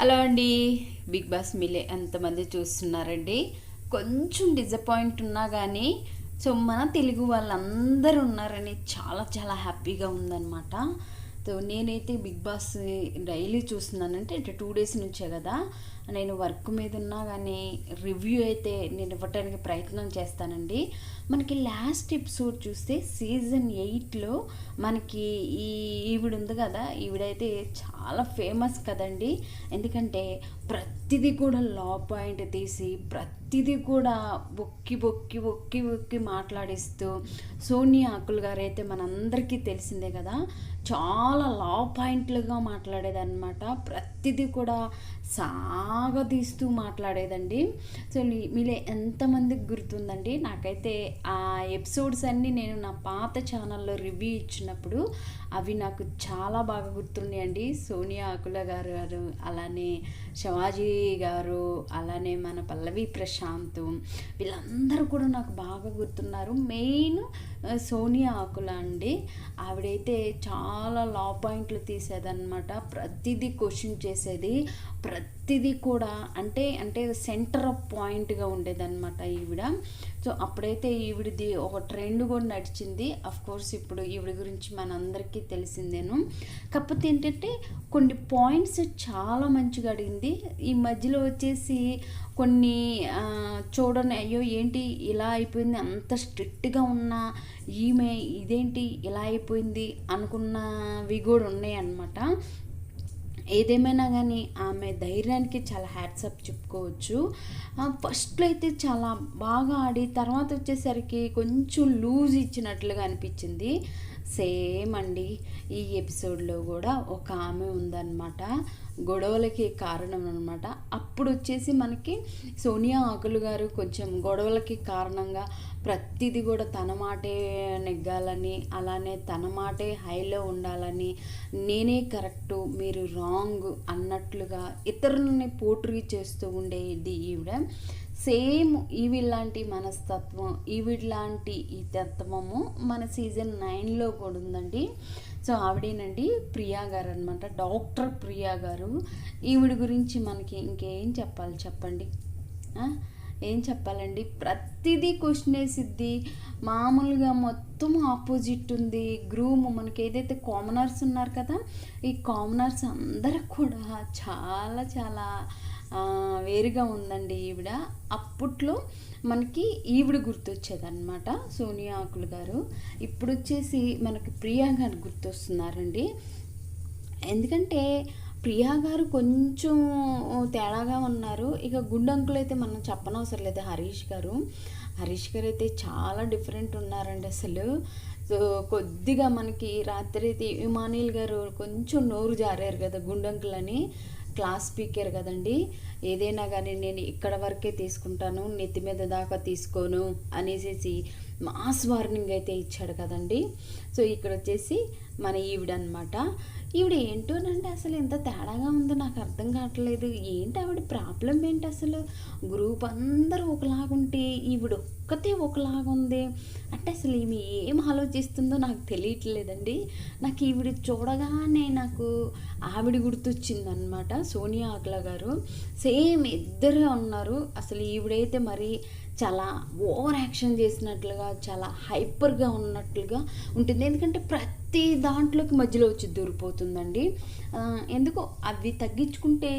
Hello అండి. Big boss Milei ఎంతమంది చూస్తున్నారండి? కొంచెం డిసప్పాయింట్ ఉన్నా కానీ సో మన తెలుగు వాళ్ళందరూ ఉన్నారని చాలా చాలా హ్యాపీగా ఉందన్నమాట. సో నేనైతే బిగ్ బాస్ డైలీ చూస్తున్నానంటే అంటే టూ డేస్ నుంచే కదా. నేను వర్క్ మీద ఉన్నా కానీ రివ్యూ అయితే నేను ఇవ్వటానికి ప్రయత్నం చేస్తానండి. మనకి లాస్ట్ ఎపిసోడ్ చూస్తే సీజన్ ఎయిట్లో మనకి ఈ ఈవిడ ఉంది కదా ఈవిడైతే చాలా ఫేమస్ కదండి. ఎందుకంటే ప్రతిదీ కూడా లా పాయింట్ తీసి ప్రతిదీ కూడా బొక్కి బొక్కి బొక్కి బొక్కి మాట్లాడిస్తూ సోనియా అకుల్ గారు అయితే మనందరికీ తెలిసిందే కదా చాలా లా పాయింట్లుగా మాట్లాడేదన్నమాట. ప్రతిదీ కూడా సాగదీస్తూ మాట్లాడేదండి. సో మీ- మీలో ఎంతమందికి గుర్తుందండి? నాకైతే ఆ ఎపిసోడ్స్ అన్నీ నేను నా పాత ఛానల్లో రివ్యూ ఇచ్చినప్పుడు అవి నాకు చాలా బాగా గుర్తున్నాయండి సోనియా ఆకుల గారు గారు అలానే శివాజీ గారు అలానే మన పల్లవి ప్రశాంత్ వీళ్ళందరూ కూడా నాకు బాగా గుర్తున్నారు. మెయిన్ సోనియా ఆకుల అండి. ఆవిడైతే చాలా లా పాయింట్లు తీసేదన్నమాట. ప్రతిదీ క్వశ్చన్ చేసేది ప్రతిదీ కూడా అంటే అంటే సెంటర్ ఆఫ్ పాయింట్గా ఉండేదన్నమాట ఈవిడ. సో అప్పుడైతే ఈవిడిది ఒక ట్రెండ్ కూడా నడిచింది. అఫ్ కోర్స్ ఇప్పుడు ఈవిడ గురించి మనందరికీ తెలిసిందేను. కాకపోతే ఏంటంటే కొన్ని పాయింట్స్ చాలా మంచిగా అడిగింది. ఈ మధ్యలో వచ్చేసి కొన్ని చూడని అయ్యో ఏంటి ఇలా అయిపోయింది? అంత స్ట్రిక్ట్గా ఉన్న ఈమె ఇదేంటి? ఇలా అయిపోయింది అనుకున్నవి కూడా ఉన్నాయి అన్నమాట ఏదేమైనా కానీ ఆమె ధైర్యానికి చాలా హ్యాట్సప్ చెప్పుకోవచ్చు. ఫస్ట్లో అయితే చాలా బాగా ఆడి తర్వాత వచ్చేసరికి కొంచెం లూజ్ ఇచ్చినట్లుగా అనిపించింది. సేమ్ అండి ఈ ఎపిసోడ్లో కూడా ఒక ఆమె ఉందన్నమాట. గొడవలకి కారణం అనమాట అప్పుడు వచ్చేసి మనకి సోనియా ఆకులు గారు కొంచెం గొడవలకి కారణంగా ప్రతిదీ కూడా తన మాటే నెగ్గాలని అలానే తన మాటే హైలో ఉండాలని నేనే కరెక్టు మీరు రాంగ్ అన్నట్లుగా ఇతరులని పోట్రీ చేస్తూ ఉండేది ఈవిడ. సేమ్ ఈవిలాంటి మనస్తత్వం ఈవిలాంటి ఈ తత్వము మన సీజన్ నైన్లో కూడా ఉందండి. సో ఆవిడేనండి ప్రియా గారు అనమాట డాక్టర్ ప్రియా గారు. ఈవిడ గురించి మనకి ఇంకేం చెప్పాలి చెప్పండి? ఏం చెప్పాలండి? ప్రతిదీ క్వశ్చన్ వేసిద్ది. మామూలుగా మొత్తం ఆపోజిట్ ఉంది. గ్రూమ్ మనకి ఏదైతే కామనర్స్ ఉన్నారు కదా ఈ కామనర్స్ అందరు కూడా చాలా చాలా వేరుగా ఉందండి ఈవిడ. అప్పట్లో మనకి ఈవిడ గుర్తొచ్చేదన్నమాట సోనియా ఆకులు గారు. ఇప్పుడు వచ్చేసి మనకి ప్రియా గారు గుర్తొస్తున్నారండి. ఎందుకంటే ప్రియా గారు కొంచెం తేడాగా ఉన్నారు. ఇక గుండంకులు అయితే మనం చెప్పనవసరం లేదు హరీష్ గారు. హరీష్ గారు అయితే చాలా డిఫరెంట్ ఉన్నారండి అసలు. సో కొద్దిగా మనకి రాత్రి అయితే ఇమానీల్ గారు కొంచెం నోరు జారారు కదా గుండంకులని. క్లాస్ స్పీకర్ కదండి. ఏదైనా కానీ నేను ఇక్కడ వరకే తీసుకుంటాను నెత్తి మీద దాకా తీసుకోను అనేసి మాస్ వార్నింగ్ అయితే ఇచ్చాడు కదండి. సో ఇక్కడ వచ్చేసి మన ఈవిడ అనమాట ఈవిడ ఏంటోనండి అసలు ఎంత తేడాగా ఉందో నాకు అర్థం కావట్లేదు. ఏంటి ఆవిడ ప్రాబ్లం ఏంటి అసలు? గ్రూప్ అందరూ ఒకలాగుంటే ఈవిడ ఒక్కతే ఒకలాగా ఉంది అంటే అసలు ఈమె ఏం ఆలోచిస్తుందో నాకు తెలియట్లేదండి. నాకు ఈవిడ చూడగానే నాకు ఆవిడ గుర్తొచ్చింది అనమాట సోనియా ఆకుల గారు. సేమ్ ఇద్దరే ఉన్నారు. అసలు ఈవిడైతే మరి చాలా ఓవర్ యాక్షన్ చేసినట్లుగా చాలా హైపర్గా ఉన్నట్లుగా ఉంటుంది. ఎందుకంటే ప్రతి దాంట్లోకి మధ్యలో వచ్చి దూరిపోతుందండి. ఎందుకు ఎందుకో అవి తగ్గించుకుంటే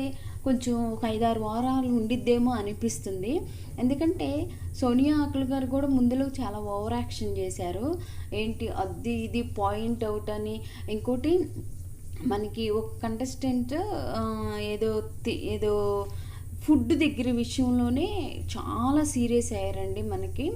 కొంచెం ఒక ఐదారు వారాలు ఉండిద్దేమో అనిపిస్తుంది. ఎందుకంటే సోనియా ఆకుల గారు కూడా ముందులో చాలా ఓవర్ యాక్షన్ చేశారు. ఏంటి అది ఇది పాయింట్ అవుట్ అని. ఇంకోటి మనకి ఒక కంటెస్టెంట్ ఏదో ఏదో ఫుడ్ దగ్గర విషయంలోనే చాలా సీరియస్ అయ్యారండి మనకి.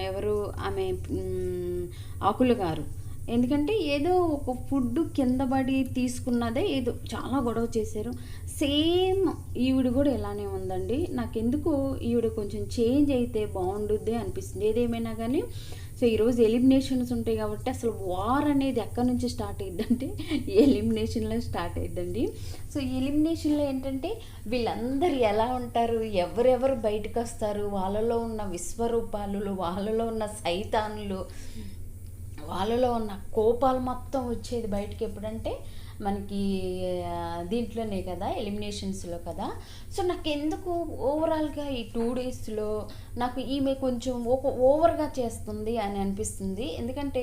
ఎవరు? ఆమె ఆకులు ఆకుల గారు. ఎందుకంటే ఏదో ఒక ఫుడ్ కింద పడి తీసుకున్నదే ఏదో చాలా గొడవ చేశారు. సేమ్ ఈవిడ కూడా ఇలానే ఉందండి. నాకెందుకు ఈవిడ కొంచెం చేంజ్ అయితే బాగుండుద్ది అనిపిస్తుంది. ఏదేమైనా కానీ సో ఈరోజు ఎలిమినేషన్స్ ఉంటాయి కాబట్టి అసలు వార్ అనేది ఎక్కడి నుంచి స్టార్ట్ అయ్యిద్దంటే ఎలిమినేషన్లో స్టార్ట్ అయ్యిద్దండి సో ఎలిమినేషన్లో ఏంటంటే వీళ్ళందరూ ఎలా ఉంటారు? ఎవరెవరు బయటకు వస్తారు వాళ్ళలో ఉన్న విశ్వరూపాలు వాళ్ళలో ఉన్న సైతాన్లు వాళ్ళలో ఉన్న కోపాలు మొత్తం వచ్చేది బయటికి ఎప్పుడంటే మనకి దీంట్లోనే కదా ఎలిమినేషన్స్లో కదా. సో నాకు ఎందుకు ఓవరాల్గా ఈ టూ డేస్లో నాకు ఈమె కొంచెం ఒక ఓవర్గా చేస్తుంది అని అనిపిస్తుంది. ఎందుకంటే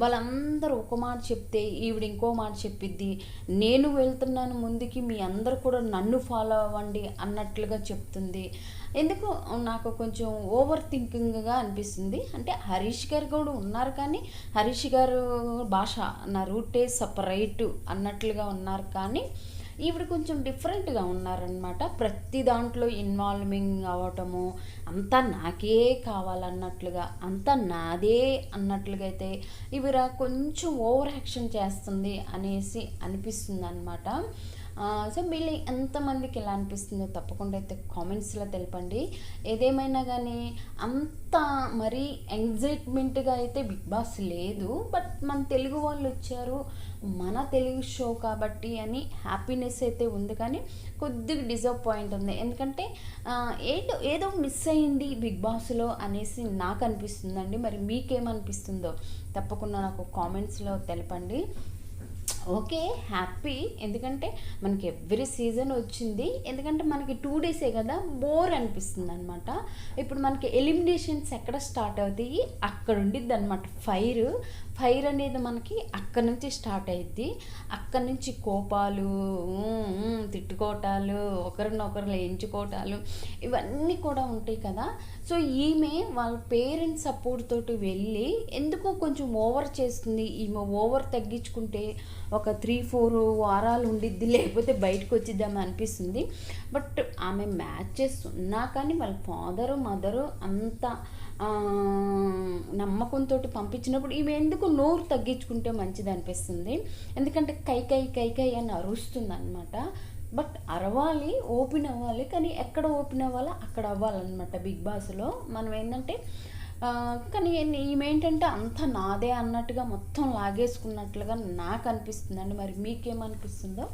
వాళ్ళందరూ ఒక మాట చెప్తే ఈవిడ ఇంకో మాట చెప్పిద్ది. నేను వెళ్తున్నాను ముందుకి మీ అందరు కూడా నన్ను ఫాలో అవ్వండి అన్నట్లుగా చెప్తుంది. ఎందుకు? నాకు కొంచెం ఓవర్ థింకింగ్గా అనిపిస్తుంది. అంటే హరీష్ గారు కూడా ఉన్నారు కానీ హరీష్ గారు భాష నా రూటే సపరేట్ అన్నట్లుగా ఉన్నారు కానీ ఈవిడ కొంచెం డిఫరెంట్గా ఉన్నారనమాట ప్రతి దాంట్లో ఇన్వాల్వింగ్ అవ్వటము అంతా నాకే కావాలన్నట్లుగా అంతా నాదే అన్నట్లుగా అయితే ఈవిడ కొంచెం ఓవర్ యాక్షన్ చేస్తుంది అనేసి అనిపిస్తుంది అనమాట సో మీరు ఎంతమందికి ఎలా అనిపిస్తుందో తప్పకుండా అయితే కామెంట్స్లో తెలపండి. ఏదేమైనా కానీ అంత మరీ ఎంగ్జైట్మెంట్గా అయితే బిగ్ బాస్ లేదు. బట్ మన తెలుగు వాళ్ళు వచ్చారు మన తెలుగు షో కాబట్టి అని హ్యాపీనెస్ అయితే ఉంది. కానీ కొద్దిగా డిజపాయింట్ ఉంది. ఎందుకంటే ఏదో ఏదో మిస్ అయ్యింది బిగ్ బాస్లో అనేసి నాకు అనిపిస్తుందండి. మరి మీకేమనిపిస్తుందో తప్పకుండా నాకు కామెంట్స్లో తెలపండి. Okay happy. ఎందుకంటే మనకి ఎవ్రీ సీజన్ వచ్చింది. ఎందుకంటే మనకి టూ డేసే కదా బోర్ అనిపిస్తుంది అనమాట ఇప్పుడు మనకి ఎలిమినేషన్స్ ఎక్కడ స్టార్ట్ అవుతాయి? అక్కడ ఉండిద్ది అనమాట ఫైర్. ఫైర్ అనేది మనకి అక్కడి నుంచి స్టార్ట్ అయ్యిద్ది అక్కడి నుంచి కోపాలు తిట్టుకోవటాలు ఒకరినొకరు ఎంచుకోవటాలు ఇవన్నీ కూడా ఉంటాయి కదా. సో ఈమె వాళ్ళ పేరెంట్స్ సపోర్ట్ తోటి వెళ్ళి ఎందుకో కొంచెం ఓవర్ చేస్తుంది? ఈమె ఓవర్ తగ్గించుకుంటే ఒక త్రీ ఫోర్ వారాలు ఉండిద్ది లేకపోతే బయటకు వచ్చిద్దామని అనిపిస్తుంది. బట్ ఆమె మ్యాచెస్ ఉన్నా కానీ వాళ్ళ ఫాదరు మదరు అంత నమ్మకంతో పంపించినప్పుడు ఈమె ఎందుకు నోరు తగ్గించుకుంటే మంచిది అనిపిస్తుంది? ఎందుకంటే కై కై కై కై అని అరుస్తుంది అనమాట బట్ అరవాలి ఓపెన్ అవ్వాలి కానీ ఎక్కడ ఓపెన్ అవ్వాలో అక్కడ అవ్వాలన్నమాట బిగ్ బాస్లో. మనం ఏంటంటే కానీ ఈమె ఏంటంటే అంత నాదే అన్నట్టుగా మొత్తం లాగేసుకున్నట్లుగా నాకు అనిపిస్తుందండి. మరి మీకేమనిపిస్తుందో?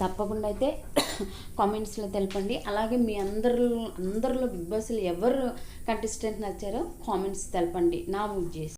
తప్పకుండా అయితే కామెంట్స్లో తెలపండి. అలాగే మీ అందరిలో అందరిలో బిగ్ బాస్లో ఎవరు కంటెస్టెంట్ నచ్చారో కామెంట్స్ తెలపండి. నా ఉద్దేశం.